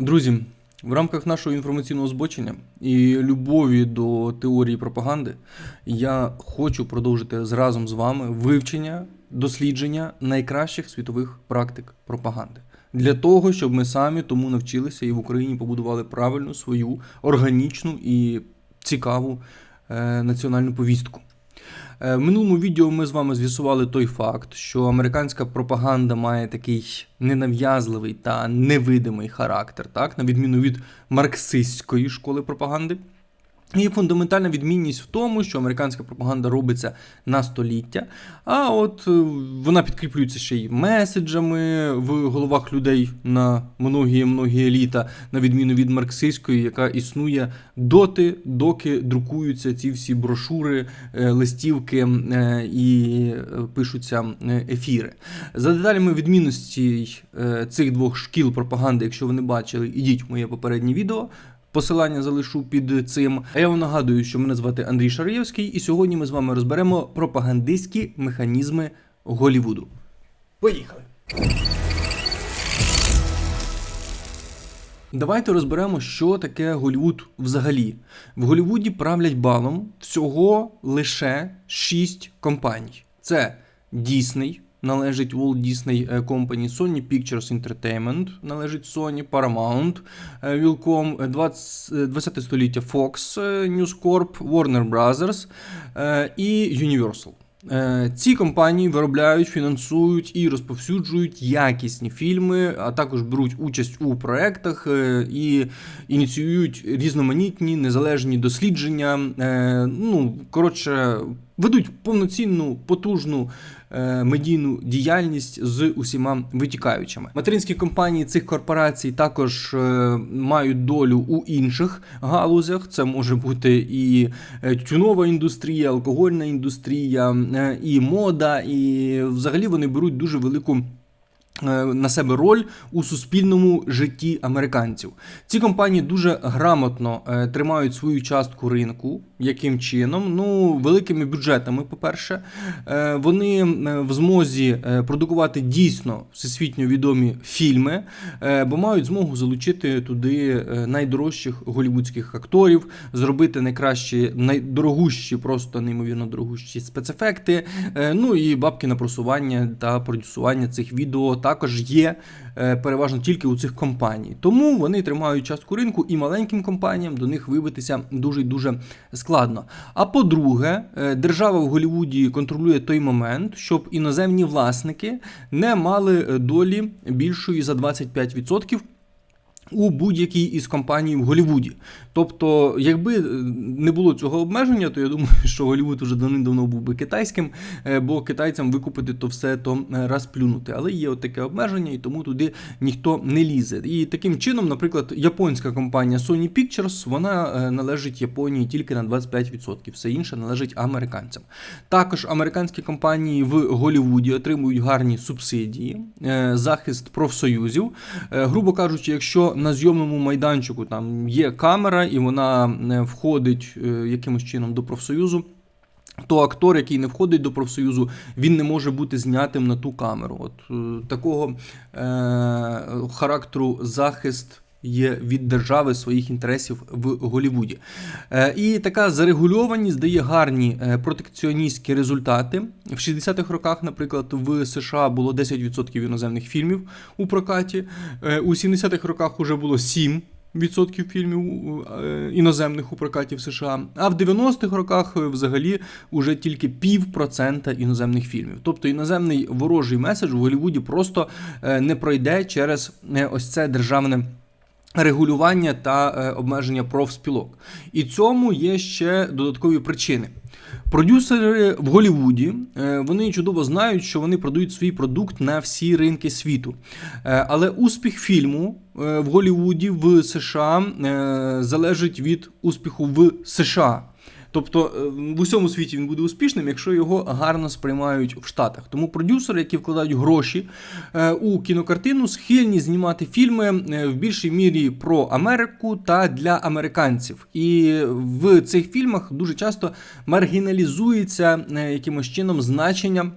Друзі, в рамках нашого інформаційного збочення і любові до теорії пропаганди я хочу продовжити разом з вами вивчення, дослідження найкращих світових практик пропаганди. Для того, щоб ми самі тому навчилися і в Україні побудували правильну свою органічну і цікаву е, національну повістку. Е, В минулому відео ми з вами з'ясували той факт, що американська пропаганда має такий ненав'язливий та невидимий характер, так, на відміну від марксистської школи пропаганди. І фундаментальна відмінність в тому, що американська пропаганда робиться на століття, а от е, вона підкріплюється ще й меседжами в головах людей на многі-многі літа, на відміну від марксистської, яка існує доти, доки друкуються ці всі брошури, е, листівки е, і пишуться ефіри. За деталями відмінності цих двох шкіл пропаганди, якщо ви не бачили, ідіть в моє попереднє відео. Посилання залишу під цим. А я вам нагадую, що мене звати Андрій Шараєвський, і сьогодні ми з вами розберемо пропагандистські механізми Голівуду. Поїхали! Давайте розберемо, що таке Голівуд взагалі. В Голівуді правлять балом всього лише 6 компаній. Це Disney, належить Walt Disney Company, Sony Pictures Entertainment, належить Sony, Paramount, е, Wilcom, 20, 20 століття Fox, е, News Corp, Warner Brothers е, і Universal. Е, Ці компанії виробляють, фінансують і розповсюджують якісні фільми, а також беруть участь у проектах е, і ініціюють різноманітні незалежні дослідження. Е, Ну, коротше, ведуть повноцінну, потужну е, медійну діяльність з усіма витікаючими. Материнські компанії цих корпорацій також е, мають долю у інших галузях. Це може бути і е, тютюнова індустрія, алкогольна індустрія, е, і мода, і взагалі вони беруть дуже велику. е, На себе роль у суспільному житті американців. Ці компанії дуже грамотно е, тримають свою частку ринку. Яким чином? Ну, великими бюджетами, по-перше, Е, вони е, в змозі е, продукувати дійсно всесвітньо відомі фільми, бо мають змогу залучити туди найдорожчих голівудських акторів, зробити найкращі, найдорогущі, просто неймовірно дорогущі спецефекти. Ну і бабки на просування та продюсування цих відео також є переважно тільки у цих компаній. Тому вони тримають частку ринку і маленьким компаніям до них вибитися дуже дуже складно. А по-друге, е, держава в Голлівуді контролює той момент, щоб іноземні власники не мали е, долі більшої за 25%. У будь-якій із компаній в Голлівуді. Тобто, якби е, не було цього обмеження, то я думаю, що Голлівуд уже давним-давно був би китайським, е, бо китайцям викупити то все то е, раз. Але є от таке обмеження, і тому туди ніхто не лізе. І таким чином, наприклад, японська компанія Sony Pictures, вона належить Японії тільки на 25%, все інше належить американцям. Також американські компанії в Голлівуді отримують гарні субсидії, захист профсоюзів. Грубо кажучи, якщо на зйомному майданчику там є камера і вона е, входить е, якимось чином до профсоюзу. То актор, який не входить до профсоюзу, він не може бути знятим на ту камеру. От е, такого е, характеру захист є від держави своїх інтересів в Голлівуді. Е, і така зарегульованість дає гарні е, протекціоністські результати. В 60-х роках, наприклад, в США було 10% іноземних фільмів у прокаті. Е, у 70-х роках вже було 7%. Відсотків фільмів іноземних у прокаті в США, а в 90-х роках взагалі уже тільки пів процента іноземних фільмів. Тобто іноземний ворожий меседж в Голлівуді просто не пройде через ось це державне. Регулювання та е, обмеження профспілок. І цьому є ще додаткові причини. Продюсери в Голлівуді е, вони чудово знають, що вони продають свій продукт на всі ринки світу. Е, Але успіх фільму в Голівуді в США залежить від успіху в США. Тобто е, в усьому світі він буде успішним, якщо його гарно сприймають в Штатах. Тому продюсери, які вкладають гроші е, у кінокартину, схильні знімати фільми е, в більшій мірі про Америку та для американців. І в цих фільмах дуже часто маргіналізується якимось чином значення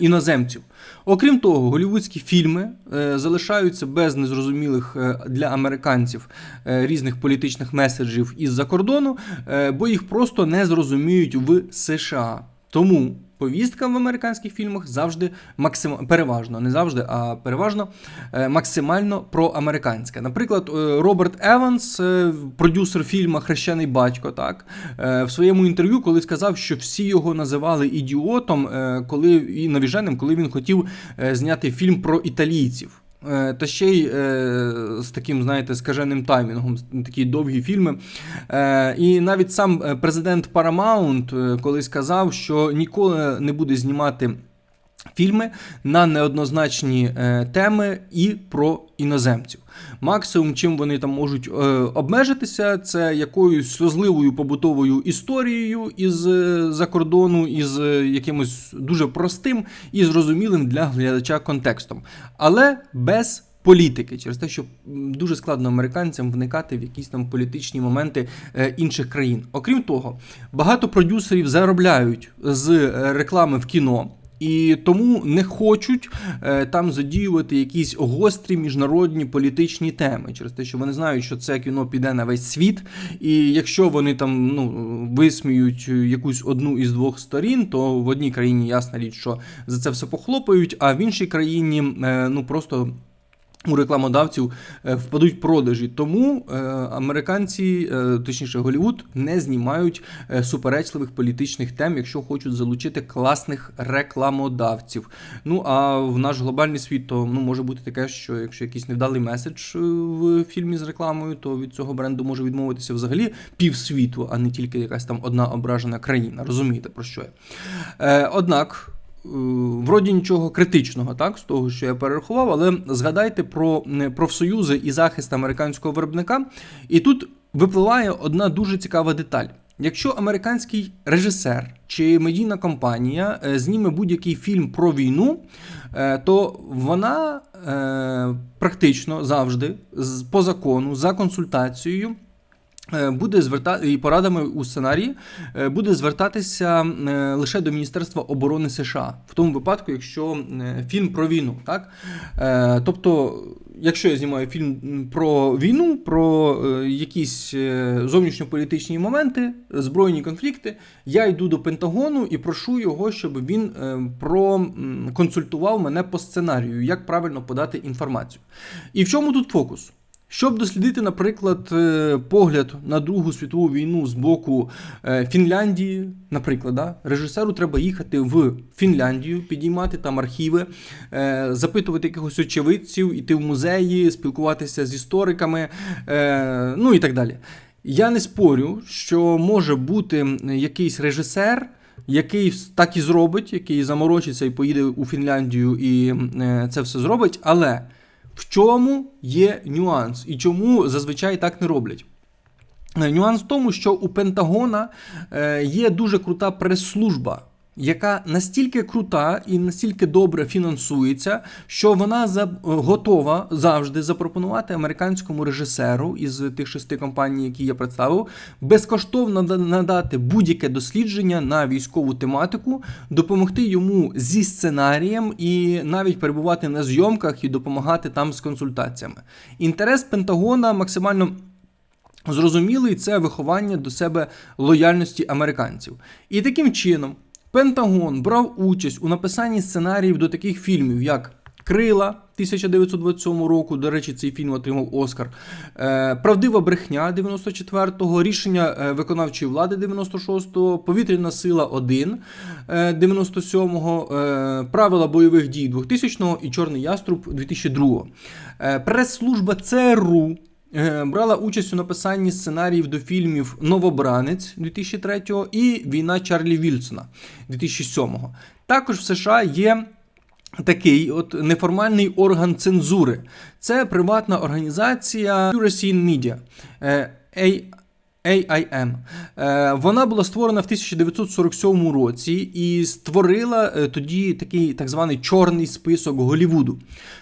іноземців. Окрім того, голівудські фільми е, залишаються без незрозумілих е, для американців е, різних політичних меседжів із-за кордону, е, бо їх просто не зрозуміють в США. Тому повістка в американських фільмах завжди максим... переважно, не завжди, а переважно е, максимально проамериканська. Наприклад, е, Роберт Еванс, е, продюсер фільму Хрещений батько, так в своєму інтерв'ю, коли сказав, що всі його називали ідіотом, коли і навіженим, коли він хотів зняти фільм про італійців. Е, Та ще й е, з таким, знаєте, скаженим таймінгом, такі довгі фільми. Е, і навіть сам президент Paramount колись казав, що ніколи не буде знімати фільми на неоднозначні е, теми і про іноземців. Максимум, чим вони там можуть е, обмежитися, це якоюсь сльозливою побутовою історією із е, за кордону, із е, якимось дуже простим і зрозумілим для глядача контекстом, але без політики, через те, що дуже складно американцям вникати в якісь там політичні моменти е, інших країн. Окрім того, багато продюсерів заробляють з е, реклами в кіно. І тому не хочуть е, там задіювати якісь гострі міжнародні політичні теми, через те, що вони знають, що це кіно піде на весь світ. І якщо вони там ну висміють якусь одну із двох сторін, то в одній країні ясна річ, що за це все похлопають, а в іншій країні е, ну просто. У рекламодавців е, впадуть продажі, тому е, американці, е, точніше Голівуд, не знімають суперечливих політичних тем, якщо хочуть залучити класних рекламодавців. Ну а в наш глобальний світ то ну може бути таке, що якщо якийсь невдалий меседж в фільмі з рекламою, то від цього бренду може відмовитися взагалі півсвіту, а не тільки якась там одна ображена країна. Розумієте про що я? Однак. Е, Вроді нічого критичного, так, з того, що я перерахував, але згадайте про е, профсоюзи і захист американського виробника. І тут випливає одна дуже цікава деталь. Якщо американський режисер чи медійна компанія е, зніме будь-який фільм про війну, то вона практично завжди по закону за консультацією. Е, Буде звертати і порадами у сценарії е, буде звертатися е, лише до Міністерства оборони США в тому випадку, якщо фільм про війну, так тобто, якщо я знімаю фільм про війну, про якісь зовнішньополітичні моменти, збройні конфлікти, я йду до Пентагону і прошу його, щоб він проконсультував мене по сценарію, як правильно подати інформацію. І в чому тут фокус? Щоб дослідити, наприклад, е, погляд на Другу світову війну з боку е, Фінляндії, наприклад, да, режисеру треба їхати в Фінляндію, підіймати там архіви, е, запитувати якихось очевидців, іти в музеї, спілкуватися з істориками, ну і так далі. Я не спорю, що може бути якийсь режисер. Який так і зробить, який заморочиться і поїде у Фінляндію і це все зробить, але в чому є нюанс і чому зазвичай так не роблять? Е, Нюанс в тому, що у Пентагона е, є дуже крута прес-служба, яка настільки крута і настільки добре фінансується, що вона за, готова завжди запропонувати американському режисеру із тих шести компаній, які я представив, безкоштовно надати будь-яке дослідження на військову тематику, допомогти йому зі сценарієм і навіть перебувати на зйомках і допомагати там з консультаціями. Інтерес Пентагона максимально. Зрозумілий це виховання до себе лояльності американців. І таким чином Пентагон брав участь у написанні сценаріїв до таких фільмів, як Крила 1927 року. До речі, цей фільм отримав Оскар. Е, Правдива брехня 94-го, рішення е, виконавчої влади 96-го, Повітряна сила 1 е, 97-го, е, Правила бойових дій 2000-го і Чорний яструб 2002-го. Е, Прес-служба ЦРУ Брала участь у написанні сценаріїв до фільмів Новобранець 2003 і Війна Чарлі Вільсона 2007. Також в США є такий от неформальний орган цензури. Це приватна організація Eurasian Media. е, AIM. Е, Вона була створена в 1947 році і створила е, тоді такий так званий чорний список Голівуду.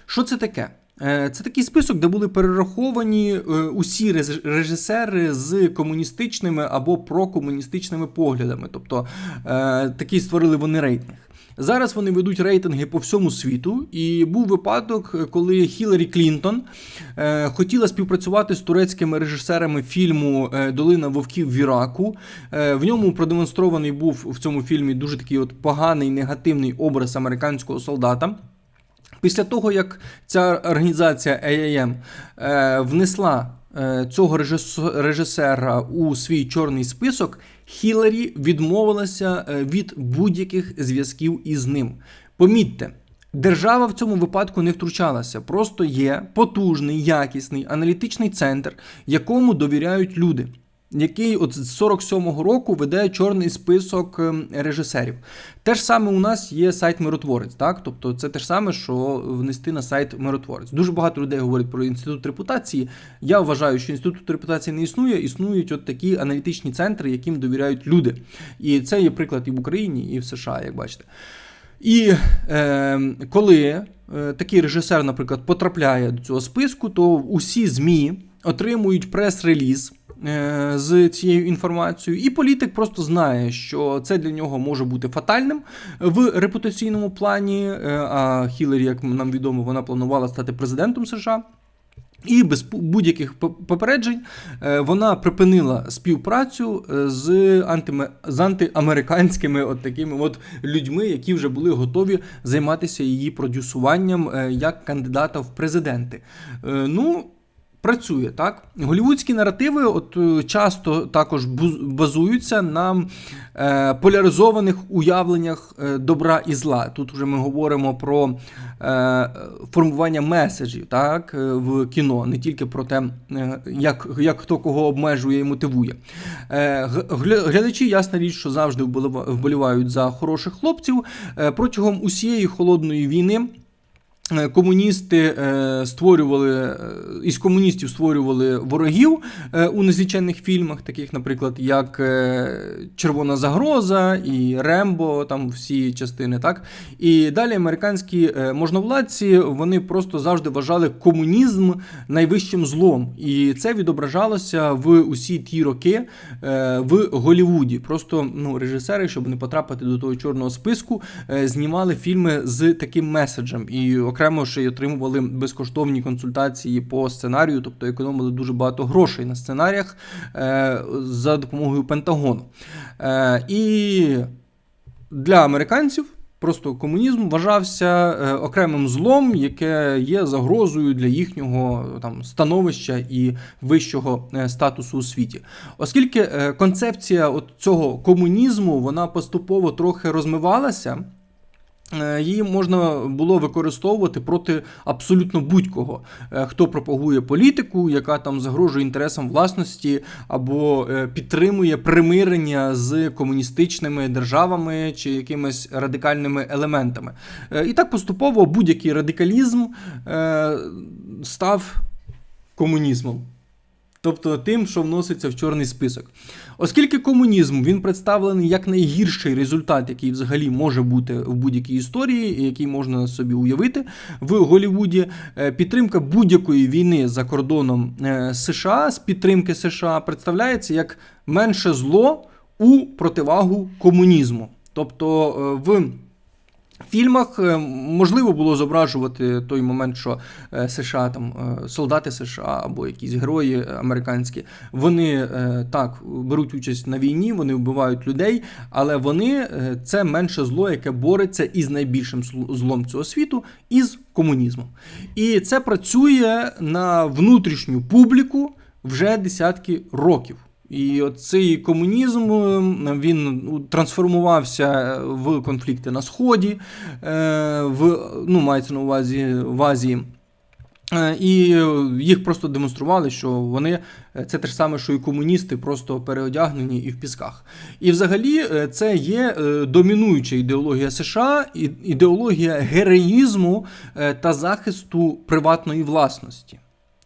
Що це таке? Е, Це такий список, де були перераховані е, усі режисери з комуністичними або прокомуністичними поглядами. Тобто е, такий створили вони рейтинг. Зараз вони ведуть рейтинги по всьому світу. І був випадок, коли Хіларі Клінтон хотіла співпрацювати з турецькими режисерами фільму Долина вовків в Іраку. В ньому продемонстрований був в цьому фільмі дуже такий от поганий негативний образ американського солдата. Після того, як ця організація AIM е, внесла е, цього режисера у свій чорний список, Хіларі відмовилася е, від будь-яких зв'язків із ним. Помітьте. Держава в цьому випадку не втручалася, просто є потужний, якісний аналітичний центр, якому довіряють люди, який от з 47-го року веде чорний список ем, режисерів. Те ж саме у нас є сайт Миротворець, так? Тобто це те ж саме, що внести на сайт Миротворець. Дуже багато людей говорять про інститут репутації. Я вважаю, що інститут репутації не існує, існують от такі аналітичні центри, яким довіряють люди. І це є приклад і в Україні, і в США, як бачите. І е, коли е, такий режисер, наприклад, потрапляє до цього списку, то усі ЗМІ отримують прес-реліз з цією інформацією, і політик просто знає, що це для нього може бути фатальним в репутаційному плані. Е, а Хіларі, як нам відомо, вона планувала стати президентом США. І без будь-яких попереджень е, вона припинила співпрацю е, з, антиме- з антиамериканськими от такими от людьми, які вже були готові займатися її продюсуванням е, як кандидата в президенти. Е, Ну, працює так. Голівудські наративи от е, часто також базуються на е, поляризованих уявленнях е, добра і зла. Тут вже ми говоримо про е, формування меседжів так, е, в кіно, не тільки про те, як, як хто кого обмежує і мотивує. Е, глядачі, ясна річ, що завжди вболіва- вболівають за хороших хлопців. Протягом усієї холодної війни. Е, Комуністи е, створювали е, із комуністів створювали ворогів у незліченних фільмах, таких, наприклад, як Червона загроза і Рембо, там всі частини, так? І далі американські можновладці вони просто завжди вважали комунізм найвищим злом, і це відображалося в усі ті роки в Голлівуді. Просто ну режисери, щоб не потрапити до того чорного списку, знімали фільми з таким меседжем. І окремо ще й отримували безкоштовні консультації по сценарію, тобто економили дуже багато грошей на сценаріях е, за допомогою Пентагону. Е, і для американців. Просто комунізм вважався е, окремим злом, яке є загрозою для їхнього там становища і вищого статусу у світі. Оскільки концепція от цього комунізму вона поступово трохи розмивалася. Е, Її можна було використовувати проти абсолютно будь-кого, е, хто пропагує політику, яка там загрожує інтересам власності або е, підтримує примирення з комуністичними державами чи якимись радикальними елементами. І так поступово будь-який радикалізм став комунізмом. Тобто тим, що вноситься в чорний список. Оскільки комунізм він представлений як найгірший результат, який взагалі може бути в будь-якій історії, який можна собі уявити в Голлівуді, е, підтримка будь-якої війни за кордоном е, США з підтримки США представляється як менше зло у противагу комунізму. Тобто е, в фільмах е, можливо було зображувати той момент, що е, США, там е, солдати США або якісь герої американські, вони так беруть участь на війні, вони вбивають людей, але вони це менше зло, яке бореться із найбільшим злом цього світу, із комунізмом. І це працює на внутрішню публіку вже десятки років. І цей комунізм е, він трансформувався в конфлікти на Сході, е, в, ну, мається на увазі в Азії. Е, І їх просто демонстрували, що вони це те ж саме, що і комуністи, просто переодягнені і в пісках. І взагалі це є домінуюча ідеологія США, ідеологія героїзму та захисту приватної власності.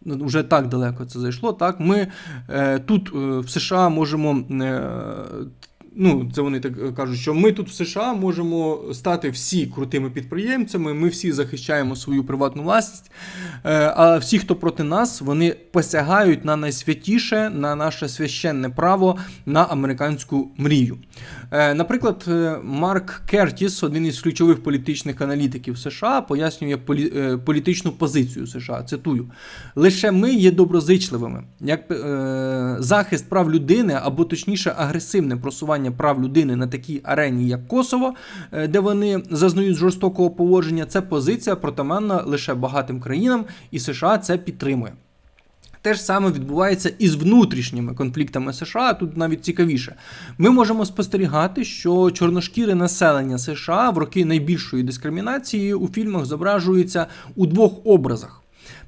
Вже так далеко це зайшло. Так, ми е, тут е, в США можемо е, ну, це вони так е, кажуть, що ми тут в США можемо стати всі крутими підприємцями, ми всі захищаємо свою приватну власність. Е, А всі, хто проти нас, вони посягають на найсвятіше, на наше священне право на американську мрію. Е, Наприклад, Марк Кертіс, один із ключових політичних аналітиків США, пояснює політичну позицію США. Цитую: лише ми є доброзичливими. Як захист прав людини, або точніше, агресивне просування прав людини на такій арені, як Косово, е, де вони зазнають жорстокого поводження, це позиція протименна лише багатим країнам, і США це підтримує. Те ж саме відбувається і з внутрішніми конфліктами США. Тут навіть цікавіше. Ми можемо спостерігати, що чорношкіре населення США в роки найбільшої дискримінації у фільмах зображується у двох образах.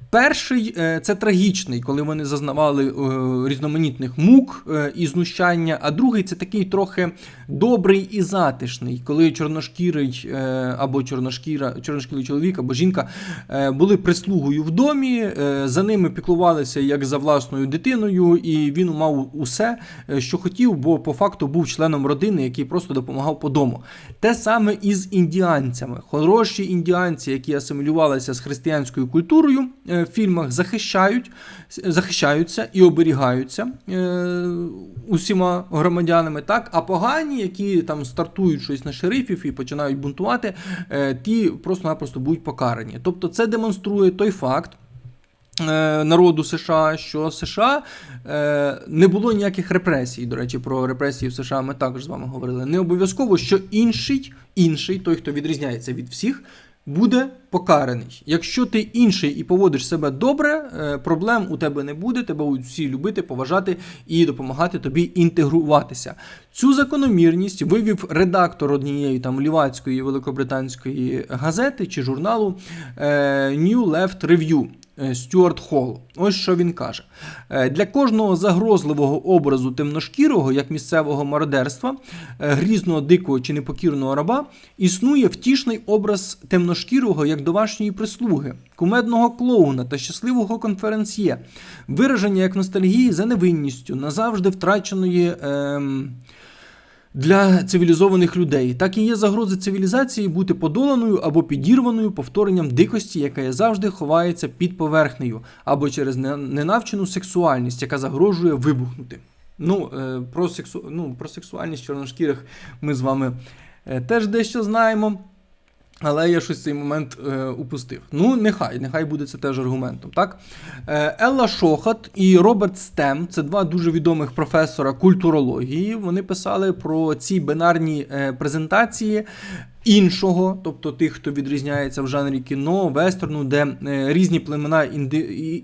Перший е, це трагічний, коли вони зазнавали е, різноманітних мук е, і знущання. А другий це такий трохи добрий і затишний, коли чорношкірий або чорношкіра, чорношкірий чоловік або жінка були прислугою в домі, за ними піклувалися як за власною дитиною, і він мав усе, що хотів, бо по факту був членом родини, який просто допомагав по дому. Те саме і з індіанцями. Хороші індіанці, які асимілювалися з християнською культурою, фільмах захищають, захищаються і оберігаються е, усіма громадянами, так а погані, які там стартують щось на шерифів і починають бунтувати, е, ті просто-напросто будуть покарані. Тобто, це демонструє той факт. е, Народу США, що США е, не було ніяких репресій. До речі, про репресії в США ми також з вами говорили. Не обов'язково, що інший, інший, той, хто відрізняється від всіх, буде покараний. Якщо ти інший і поводиш себе добре, е, проблем у тебе не буде, тебе будуть всі любити, поважати і допомагати тобі інтегруватися. Цю закономірність вивів редактор однієї там лівацької великобританської газети чи журналу е, New Left Review. е, Стюарт Холл. Ось що він каже: для кожного загрозливого образу темношкірого, як місцевого мародерства, грізного, дикого чи непокірного раба, існує втішний образ темношкірого як домашньої прислуги, кумедного клоуна та щасливого конференсьє, вираження як ностальгії за невинністю, назавжди втраченої. Ем, для цивілізованих людей. Так і є загрози цивілізації бути подоланою або підірваною повторенням дикості, яка завжди ховається під поверхнею, або через ненавчену сексуальність, яка загрожує вибухнути. Ну, е, про, сексу... ну, про сексуальність чорношкірих ми з вами е, теж дещо знаємо. Але я щось цей момент е, упустив. Ну, нехай, нехай буде це теж аргументом. Так? Е, Елла Шохат і Роберт Стем це два дуже відомих професора культурології. Вони писали про ці бинарні е, презентації іншого, тобто тих, хто відрізняється в жанрі кіно, вестерну, де е, різні племена інди...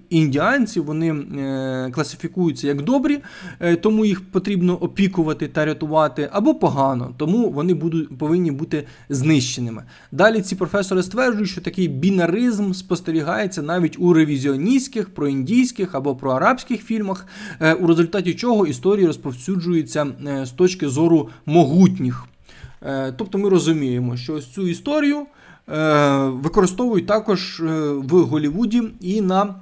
індіанців вони е, класифікуються як добрі, е, тому їх потрібно опікувати та рятувати, або погано, тому вони будуть, повинні бути знищеними. Далі ці професори стверджують, що такий бінаризм спостерігається навіть у ревізіоністських, проіндійських або проарабських фільмах, у результаті чого історії розповсюджуються з точки зору могутніх. Е, Тобто ми розуміємо, що ось цю історію е, використовують також е, в Голівуді і на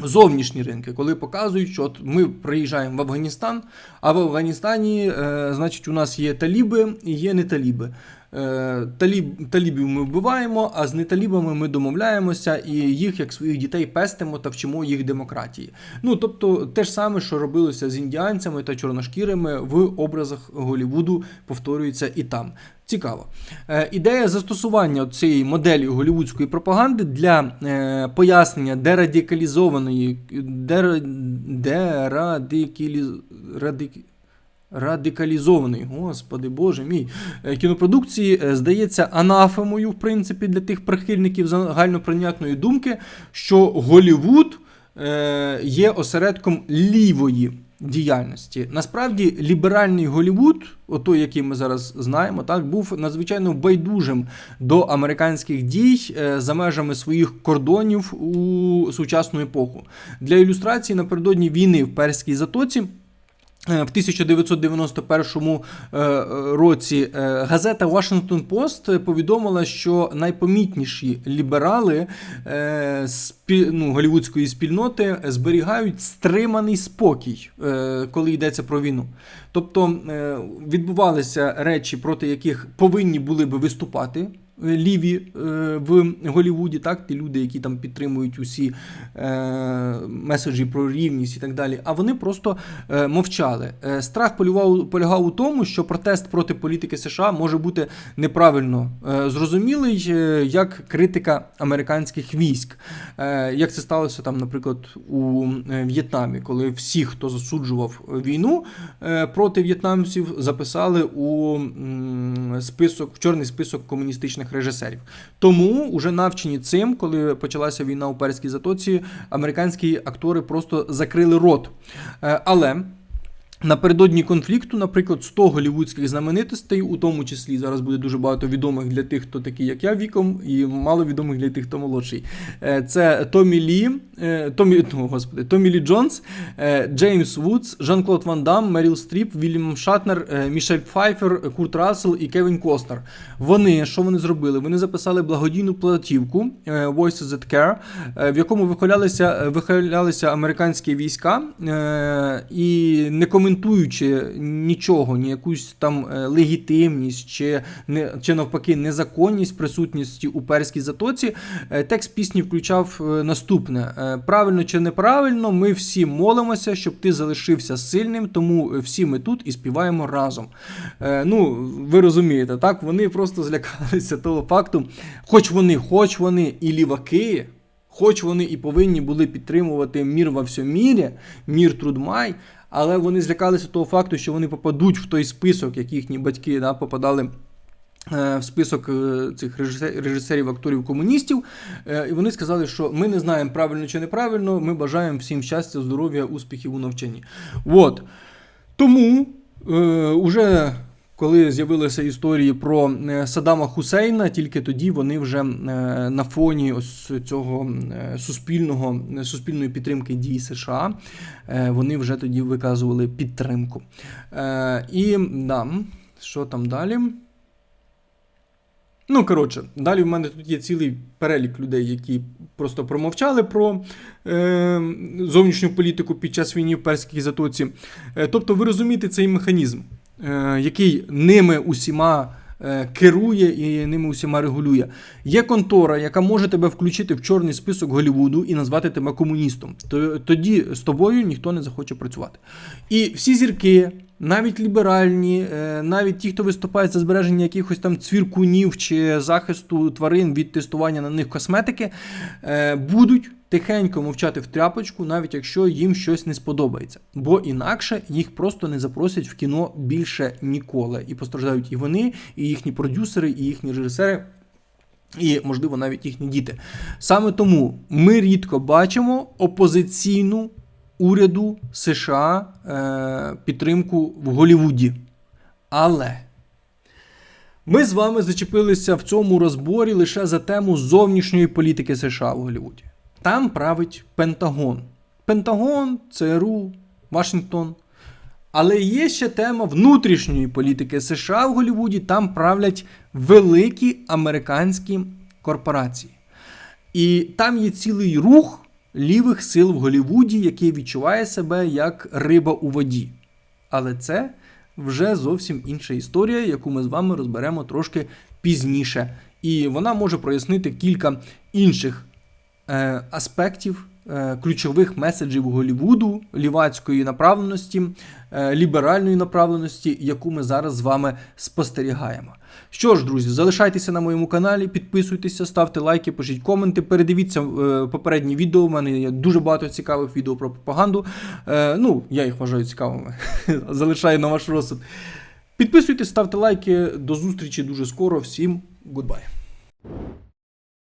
зовнішні ринки, коли показують, що от ми приїжджаємо в Афганістан, а в Афганістані, значить, у нас є таліби і є не таліби. Е, таліб, талібів ми вбиваємо, а з неталібами ми домовляємося і їх, як своїх дітей, пестимо та вчимо їх демократії. Ну тобто те ж саме, що робилося з індіанцями та чорношкірими в образах Голлівуду, повторюється і там. Цікаво. Е, ідея застосування цієї моделі голівудської пропаганди для е, пояснення дерадикалізованої дер, дерадикаліз, радик, радикалізованої, господи боже мій, е, кінопродукції е, здається анафемою, в принципі, для тих прихильників загальноприйнятної думки, що Голівуд е, є осередком лівої діяльності. Насправді, ліберальний Голівуд, отой, який ми зараз знаємо, так, був надзвичайно байдужим до американських дій за межами своїх кордонів у сучасну епоху. Для ілюстрації напередодні війни в Перській затоці. В 1991 е, році е, газета Washington Post повідомила, що найпомітніші ліберали е, ну, голівудської спільноти зберігають стриманий спокій, коли йдеться про війну. Тобто відбувалися речі, проти яких повинні були би виступати. Е, Ліві е, в Голівуді, так, ті люди, які там підтримують усі е, меседжі про рівність і так далі. А вони просто мовчали. Страх полював, полягав у тому, що протест проти політики США може бути неправильно зрозумілий як критика американських військ. Як це сталося там, наприклад, у В'єтнамі, коли всі, хто засуджував війну проти в'єтнамців, записали у список в чорний список комуністичних режисерів. Тому, уже навчені цим, коли почалася війна у Перській затоці, американські актори просто закрили рот. Е, Але Напередодні конфлікту, наприклад, 100 голівудських знаменитостей, у тому числі зараз буде дуже багато відомих для тих, хто такий, як я віком, і мало відомих для тих, хто молодший. Е, Це Томі Лі, е, Томі, ну, господи, Томі Лі Джонс, е, Джеймс Вудс, Жан-Клод Ван Дам, Меріл Стріп, Вільям Шатнер, Мішель Пфайфер, Курт Рассел і Кевін Костнер. Вони що вони зробили? Вони записали благодійну платівку Voices That Care, в якому вихвалялися, вихвалялися американські війська і не коментуючи нічого, ні якусь там е, легітимність чи, не, чи навпаки незаконність присутності у перській затоці, е, текст пісні включав е, наступне: правильно чи неправильно, ми всі молимося, щоб ти залишився сильним, тому всі ми тут і співаємо разом. Ну, ви розумієте, так? Вони просто злякалися того факту, хоч вони, хоч вони і ліваки. Хоч вони і повинні були підтримувати мір во всьому мірі, мір Трудмай, але вони злякалися того факту, що вони попадуть в той список, як їхні батьки да, попадали е, в список е, цих режисерів, акторів, комуністів. Е, І вони сказали, що ми не знаємо правильно чи неправильно, ми бажаємо всім щастя, здоров'я, успіхів у навчанні. От. Тому е, уже коли з'явилися історії про е, Саддама Хусейна, тільки тоді вони вже е, на фоні ось цього е, суспільного суспільної підтримки дій США, вони вже тоді виказували підтримку. І да, що там далі? Ну, коротше, далі в мене тут є цілий перелік людей, які просто промовчали про е, зовнішню політику під час війни в Перській затоці. Тобто, ви розумієте цей механізм, який ними усіма е, керує і ними усіма регулює. Є контора, яка може тебе включити в чорний список Голлівуду і назвати тебе комуністом. То- Тоді з тобою ніхто не захоче працювати. І всі зірки, навіть ліберальні, е, навіть ті, хто виступає за збереження якихось там цвіркунів чи захисту тварин від тестування на них косметики, е, будуть тихенько мовчати в тряпочку, навіть якщо їм щось не сподобається. Бо інакше їх просто не запросять в кіно більше ніколи. І постраждають і вони, і їхні продюсери, і їхні режисери. І, можливо, навіть їхні діти. Саме тому ми рідко бачимо опозиційну уряду США е, підтримку в Голлівуді. Але ми з вами зачепилися в цьому розборі лише за тему зовнішньої політики США в Голлівуді. Там править Пентагон. Пентагон, ЦРУ, Вашингтон. Але є ще тема внутрішньої політики США в Голлівуді. Там правлять великі американські корпорації. І там є цілий рух лівих сил в Голівуді, який відчуває себе як риба у воді. Але це вже зовсім інша історія, яку ми з вами розберемо трошки пізніше. І вона може прояснити кілька інших е, аспектів, ключових меседжів Голлівуду, лівацької направленості, е, ліберальної направленості, яку ми зараз з вами спостерігаємо. Що ж, друзі, залишайтеся на моєму каналі, підписуйтеся, ставте лайки, пишіть коменти, передивіться е, попередні відео. У мене є дуже багато цікавих відео про пропаганду. Е, ну, я їх вважаю цікавими. Залишаю на ваш розсуд. Підписуйтесь, ставте лайки. До зустрічі дуже скоро. Всім гудбай.